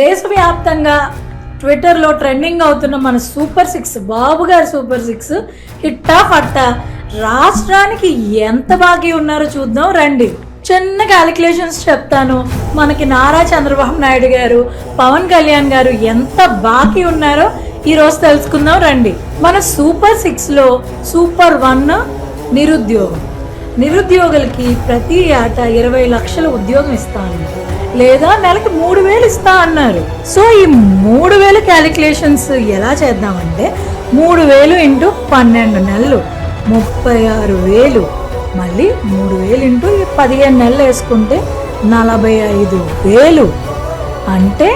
దేశవ్యాప్తంగా ట్విట్టర్లో ట్రెండింగ్ అవుతున్న మన సూపర్ సిక్స్ బాబు గారి సూపర్ సిక్స్ హిట్టా ఫట్టా రాష్ట్రానికి ఎంత బాకీ ఉన్నారో చూద్దాం రండి. చిన్న క్యాలిక్యులేషన్స్ చెప్తాను. మనకి నారా చంద్రబాబు నాయుడు గారు పవన్ కళ్యాణ్ గారు ఎంత బాకీ ఉన్నారో ఈరోజు తెలుసుకుందాం రండి. మన సూపర్ సిక్స్లో సూపర్ వన్ నిరుద్యోగం. నిరుద్యోగులకి ప్రతి ఏటా ఇరవై లక్షల ఉద్యోగం ఇస్తాను. లేదా నెలకి మూడు వేలు ఇస్తా అన్నారు. సో ఈ మూడు వేలు క్యాలిక్యులేషన్స్ ఎలా చేద్దామంటే మూడు వేలు ఇంటూ పన్నెండు నెలలు ముప్పై ఆరు వేలు. మళ్ళీ మూడు వేలు ఇంటూ పదిహేను నెలలు వేసుకుంటే నలభై ఐదు వేలు. అంటే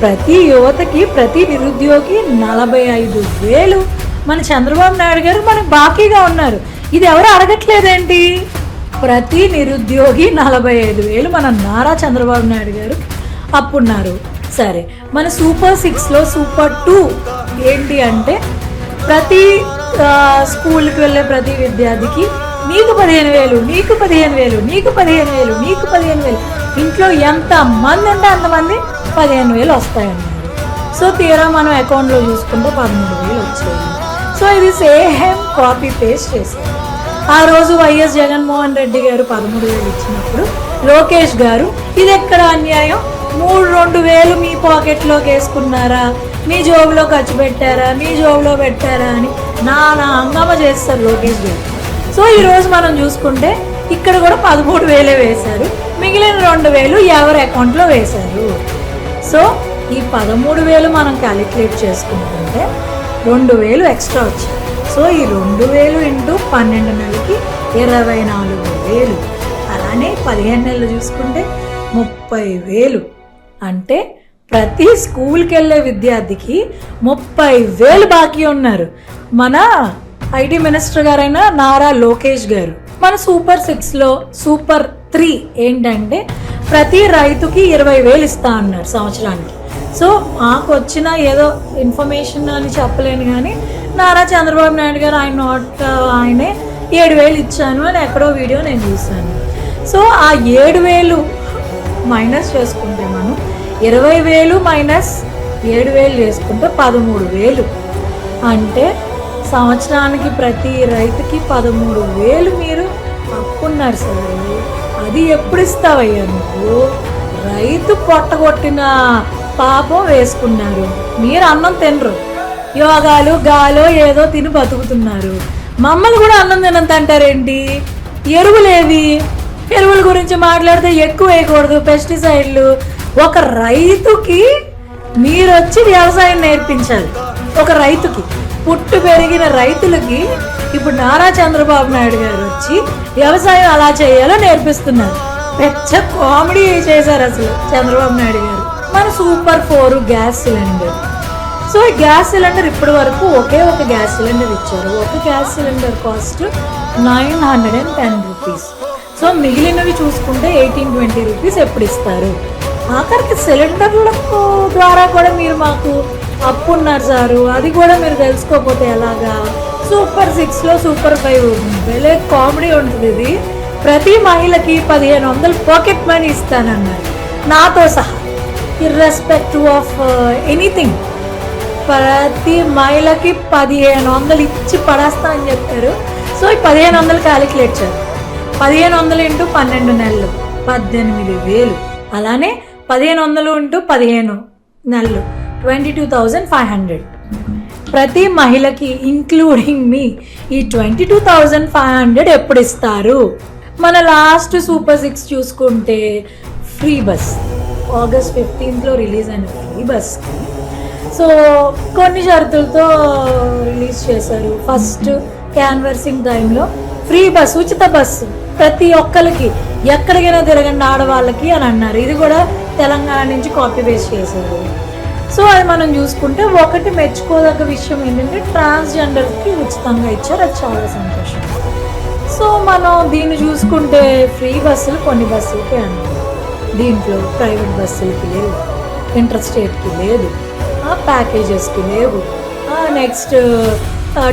ప్రతి యువతకి ప్రతి నిరుద్యోగి నలభై ఐదు వేలు. మన చంద్రబాబు నాయుడు గారు మనకు బాకీగా ఉన్నారు. ఇది ఎవరు అడగట్లేదేంటి? ప్రతి నిరుద్యోగి నలభై ఐదు వేలు మన నారా చంద్రబాబు నాయుడు గారు అప్పున్నారు. సరే మన సూపర్ సిక్స్లో సూపర్ టూ ఏంటి అంటే ప్రతి స్కూల్కి వెళ్ళే ప్రతి విద్యార్థికి నీకు పదిహేను వేలు నీకు పదిహేను వేలు నీకు పదిహేను వేలు నీకు పదిహేను వేలు. ఇంట్లో ఎంత మంది ఉంటే అంతమంది పదిహేను వేలు వస్తాయన్నారు. సో తీరా మనం అకౌంట్లో చూసుకుంటే పదమూడు వేలు వచ్చాయి. సో ఇది సేమ్ కాపీ పేస్ట్ చేశారు. ఆ రోజు వైఎస్ జగన్మోహన్ రెడ్డి గారు పదమూడు వేలు ఇచ్చినప్పుడు లోకేష్ గారు ఇది ఎక్కడ అన్యాయం? మూడు రెండు వేలు మీ పాకెట్లోకి వేసుకున్నారా? మీ జోబులో ఖర్చు పెట్టారా? మీ జోబులో పెట్టారా? అని నానా హంగామా చేస్తారు లోకేష్ గారు. సో ఈరోజు మనం చూసుకుంటే ఇక్కడ కూడా పదమూడు వేలే వేశారు. మిగిలిన రెండు వేలు ఎవరి అకౌంట్లో వేశారు? సో ఈ పదమూడు వేలు మనం క్యాలిక్యులేట్ చేసుకుంటుంటే రెండు వేలు ఎక్స్ట్రా వచ్చాయి. సో ఈ రెండు వేలు ఇంటూ పన్నెండు నెలలకి ఇరవై నాలుగు వేలు. అలానే పదిహేను నెలలు చూసుకుంటే ముప్పై వేలు. అంటే ప్రతి స్కూల్కి వెళ్ళే విద్యార్థికి ముప్పై వేలు బాకీ ఉన్నారు. మన ఐటీ మినిస్టర్ గారైన నారా లోకేష్ గారు మన సూపర్ సిక్స్లో సూపర్ త్రీ ఏంటంటే ప్రతి రైతుకి ఇరవై వేలు ఇస్తా అన్నారు సంవత్సరానికి. సో మాకు వచ్చిన ఏదో ఇన్ఫర్మేషన్ అని చెప్పలేను కానీ నారా చంద్రబాబు నాయుడు గారు ఆయన నోట్ ఆయనే ఏడు వేలు ఇచ్చాను అని ఎక్కడో వీడియో నేను చూశాను. సో ఆ ఏడు వేలు మైనస్ చేసుకుంటే మనం ఇరవై వేలు మైనస్ ఏడు వేలు చేసుకుంటే పదమూడు వేలు. అంటే సంవత్సరానికి ప్రతి రైతుకి పదమూడు వేలు మీరు అప్పున్నారు సార్. అది ఎప్పుడు ఇస్తావయ్యా నువ్వు? రైతు పొట్టగొట్టిన పాపం వేసుకున్నారు. మీరు అన్నం తినరు. యోగాలు గాలో ఏదో తిని బతుకుతున్నారు. మమ్మల్ని కూడా అన్నం తినంత అంటారేంటి? ఎరువులేవి? ఎరువుల గురించి మాట్లాడితే ఎక్కువ వేయకూడదు. పెస్టిసైడ్లు. ఒక రైతుకి మీరు వచ్చి వ్యవసాయం నేర్పించాలి. ఒక రైతుకి. పుట్టు పెరిగిన రైతులకి ఇప్పుడు నారా చంద్రబాబు నాయుడు గారు వచ్చి వ్యవసాయం అలా చేయాలో నేర్పిస్తున్నారు. పెద్ద కామెడీ చేశారు అసలు చంద్రబాబు నాయుడు గారు. మన super four gas cylinder. So ఈ గ్యాస్ సిలిండర్ ఇప్పటి వరకు ఒకే ఒక గ్యాస్ సిలిండర్ ఇచ్చారు. ఒక gas cylinder cost nine hundred and ten rupees. So మిగిలినవి చూసుకుంటే ఎయిటీన్ ట్వంటీ రూపీస్ ఎప్పుడు ఇస్తారు? ఆఖరికి సిలిండర్లకు ద్వారా కూడా మీరు మాకు అప్పు ఉన్నారు సారు. అది కూడా మీరు తెలుసుకోకపోతే ఎలాగా? సూపర్ సిక్స్లో సూపర్ ఫైవ్. భలే కామెడీ ఉంటుంది ఇది. ప్రతి మహిళకి పదిహేను వందలు పాకెట్ మనీ ఇస్తానన్నారు. నాతో సహా. ఇర్రెస్పెక్టివ్ ఆఫ్ ఎనీథింగ్ ప్రతి మహిళకి పదిహేను వందలు ఇచ్చి పడేస్తా అని చెప్పారు. సో ఈ పదిహేను వందలు క్యాలిక్యులేట్ చేయాలి పదిహేను వందలు ఇంటూ పన్నెండు నెలలు పద్దెనిమిది వేలు. అలానే పదిహేను వందలు ఇంటూ పదిహేను నెలలు twenty two thousand five hundred. ప్రతి మహిళకి ఇంక్లూడింగ్ మీ ఈ twenty two thousand five hundred ఎప్పుడు ఇస్తారు? మన లాస్ట్ సూపర్ సిక్స్ చూసుకుంటే ఫ్రీ బస్. ఆగస్ట్ ఫిఫ్టీన్త్లో రిలీజ్ అయిన ఫ్రీ బస్కి సో కొన్ని షరతులతో రిలీజ్ చేశారు ఫస్ట్ క్యాన్వర్సింగ్ టైంలో ఫ్రీ బస్ ఉచిత బస్సు ప్రతి ఒక్కరికి ఎక్కడికైనా తిరగండి ఆడవాళ్ళకి అని అన్నారు. ఇది కూడా తెలంగాణ నుంచి కాపీ పేస్ట్ చేశారు. సో అది మనం చూసుకుంటే ఒకటి మెచ్చుకోదగ్గ విషయం ఏంటంటే ట్రాన్స్జెండర్కి ఉచితంగా ఇచ్చారు. అది చాలా సంతోషం. సో మనం దీన్ని చూసుకుంటే ఫ్రీ బస్సులు కొన్ని బస్సులకి అన్నారు. దీంట్లో ప్రైవేట్ బస్సులకి లేవు ఇంటర్ స్టేట్కి లేదు. ప్యాకేజెస్కి లేవు. నెక్స్ట్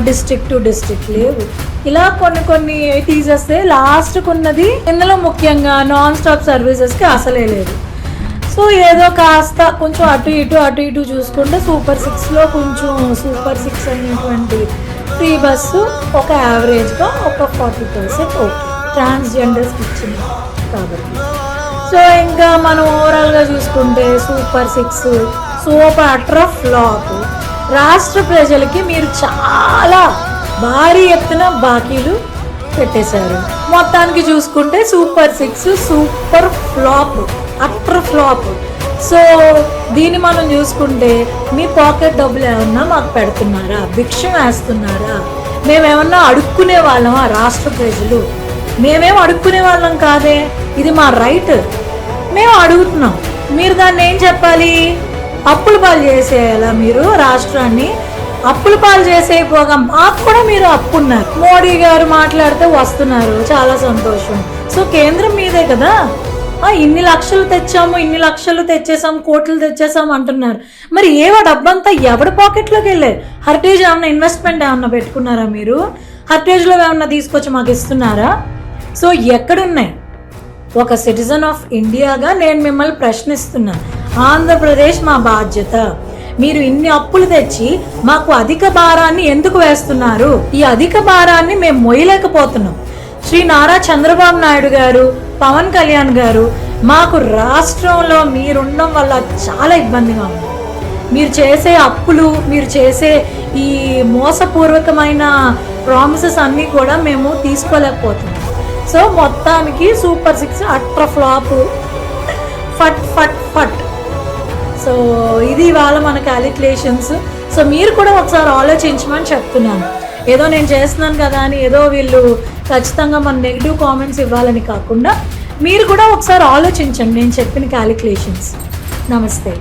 డిస్ట్రిక్ట్ టు డిస్ట్రిక్ట్ లేవు. ఇలా కొన్ని కొన్ని తీసేస్తే లాస్ట్కి ఉన్నది ఇందులో ముఖ్యంగా నాన్ స్టాప్ సర్వీసెస్కి అసలే లేదు. సో ఏదో కాస్త కొంచెం అటు ఇటు అటు ఇటు చూసుకుంటే సూపర్ సిక్స్లో కొంచెం సూపర్ సిక్స్ అనేటువంటి ఫ్రీ బస్సు ఒక యావరేజ్గా ఒక ఫార్టీ పర్సెంట్ ఓకే. ట్రాన్స్జెండర్స్కి ఇచ్చింది కాబట్టి. సో ఇంకా మనం ఓవరాల్గా చూసుకుంటే సూపర్ సిక్స్ సూపర్ ఫ్లాప్. రాష్ట్ర ప్రజలకి మీరు చాలా భారీ ఎత్తున బాకీలు పెట్టేశారు. మొత్తానికి చూసుకుంటే super six super flop utter flop. So దీన్ని మనం చూసుకుంటే మీ పాకెట్ డబ్బులు ఏమన్నా మాకు పెడుతున్నారా? భిక్షం వేస్తున్నారా? మేమేమన్నా అడుక్కునే వాళ్ళమా రాష్ట్ర ప్రజలు? మేమేం అడుక్కునే వాళ్ళం కాదే? ఇది మా రైట్. మేము అడుగుతున్నాం. మీరు దాన్ని ఏం చెప్పాలి? అప్పుల పాలు చేసేయాలా మీరు రాష్ట్రాన్ని అప్పుల పాలు చేసేయపోగా మాకు కూడా మీరు అప్పున్నారు. మోడీ గారు మాట్లాడితే వస్తున్నారు. చాలా సంతోషం. సో కేంద్రం మీదే కదా? ఇన్ని లక్షలు తెచ్చాము ఇన్ని లక్షలు తెచ్చేసాం కోట్లు తెచ్చేసాం అంటున్నారు. మరి ఏవో డబ్బంతా ఎవడి పాకెట్లోకి వెళ్ళారు హర్టేజ్ ఏమన్నా ఇన్వెస్ట్మెంట్ ఏమన్నా పెట్టుకున్నారా మీరు? హర్టేజ్లో ఏమన్నా తీసుకొచ్చి మాకు ఇస్తున్నారా? సో ఎక్కడున్నాయి? ఒక సిటిజన్ ఆఫ్ ఇండియాగా నేను మిమ్మల్ని ప్రశ్నిస్తున్నాను ఆంధ్రప్రదేశ్ మా బాధ్యత. మీరు ఇన్ని అప్పులు తెచ్చి మాకు అధిక భారాన్ని ఎందుకు వేస్తున్నారు? ఈ అధిక భారాన్ని మేము మొయ్యలేకపోతున్నాం. శ్రీ నారా చంద్రబాబు నాయుడు గారు పవన్ కళ్యాణ్ గారు మాకు రాష్ట్రంలో మీరుండడం వల్ల చాలా ఇబ్బందిగా ఉంది. మీరు చేసే అప్పులు మీరు చేసే ఈ మోసపూర్వకమైన ప్రామిసెస్ అన్నీ కూడా మేము తీసుకోలేకపోతున్నాం. సో మొత్తానికి సూపర్ సిక్స్ అట్ర ఫ్లాప్. ఫట్ ఫట్ ఫట్. సో ఇది ఇవాళ మన క్యాలిక్యులేషన్స్ సో మీరు కూడా ఒకసారి ఆలోచించమని చెప్తున్నాను. ఏదో నేను చేస్తున్నాను కదా అని ఏదో వీళ్ళు ఖచ్చితంగా మన నెగిటివ్ కామెంట్స్ ఇవ్వాలని కాకుండా మీరు కూడా ఒకసారి ఆలోచించండి నేను చెప్పిన క్యాలిక్యులేషన్స్ నమస్తే.